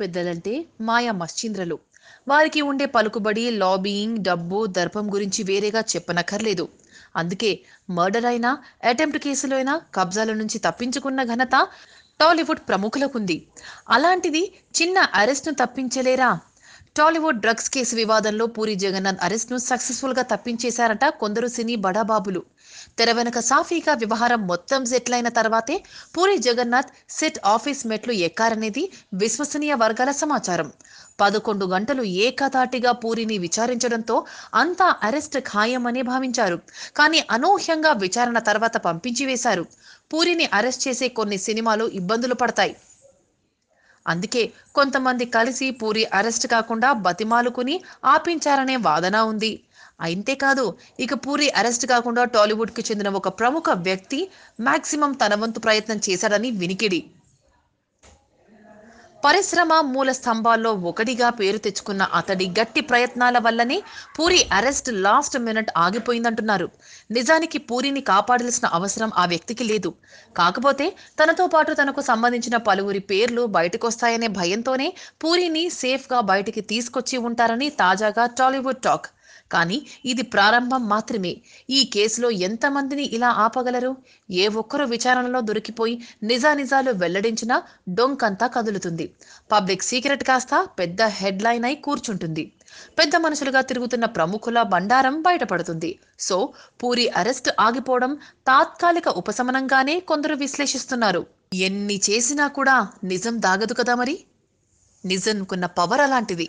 పెద్దలంటే మాయా మశ్చింద్రలు వారికి ఉండే పలుకుబడి లాబీయింగ్ డబ్బు దర్పం గురించి వేరేగా చెప్పనక్కర్లేదు. అందుకే మర్డర్ అయినా అటెంప్ట్ కేసులో అయినా కబ్జాల నుంచి తప్పించుకున్న ఘనత టాలీవుడ్ ప్రముఖులకుంది. అలాంటిది చిన్న అరెస్ట్ను తప్పించలేరా? టాలీవుడ్ డ్రగ్స్ కేసు వివాదంలో పూరి జగన్నాథ్ అరెస్ట్ను సక్సెస్ఫుల్గా తప్పించేశారట కొందరు సినీ బడాబాబులు. తెర వెనక సాఫీగా వ్యవహారం మొత్తం సెటిల్ తర్వాతే పూరి జగన్నాథ్ సెట్ ఆఫీస్ మెట్లు ఎక్కారనేది విశ్వసనీయ వర్గాల సమాచారం. పదకొండు గంటలు ఏకతాటిగా పూరిని విచారించడంతో అంతా అరెస్ట్ ఖాయమని భావించారు. కానీ అనూహ్యంగా విచారణ తర్వాత పంపించి వేశారు పూరిని అరెస్ట్ చేసే కొన్ని సినిమాలు ఇబ్బందులు పడతాయి. అందుకే కొంతమంది కలిసి పూరి అరెస్ట్ కాకుండా బతిమాలుకుని ఆపించారనే వాదన ఉంది. అంతేకాదు ఇక పూరి అరెస్ట్ కాకుండా టాలీవుడ్కి చెందిన ఒక ప్రముఖ వ్యక్తి మాక్సిమం తన వంతు ప్రయత్నం చేశాడని వినికిడి. పరిశ్రమ మూల స్తంభాల్లో ఒకటిగా పేరు తెచ్చుకున్న అతడి గట్టి ప్రయత్నాల వల్లనే పూరి అరెస్ట్ లాస్ట్ మినిట్ ఆగిపోయిందంటున్నారు. నిజానికి పూరిని కాపాడాల్సిన అవసరం ఆ వ్యక్తికి లేదు. కాకపోతే తనతో పాటు తనకు సంబంధించిన పలువురి పేర్లు బయటకొస్తాయనే భయంతోనే పూరిని సేఫ్గా బయటికి తీసుకొచ్చి ఉంటారని తాజాగా టాలీవుడ్ టాక్. కానీ ఇది ప్రారంభం మాత్రమే. ఈ కేసులో ఎంతమందిని ఇలా ఆపగలరు? ఏ ఒక్కరు విచారణలో దొరికిపోయి నిజానిజాలు వెల్లడించినా డొంకంతా కదులుతుంది. పబ్లిక్ సీక్రెట్ కాస్త పెద్ద హెడ్లైన్ అయి కూర్చుంటుంది. పెద్ద మనుషులుగా తిరుగుతున్న ప్రముఖుల బండారం బయటపడుతుంది. సో పూరి అరెస్ట్ ఆగిపోవడం తాత్కాలిక ఉపశమనంగానే కొందరు విశ్లేషిస్తున్నారు. ఎన్ని చేసినా కూడా నిజం దాగదు కదా మరి? నిజంకున్న పవర్ అలాంటిది.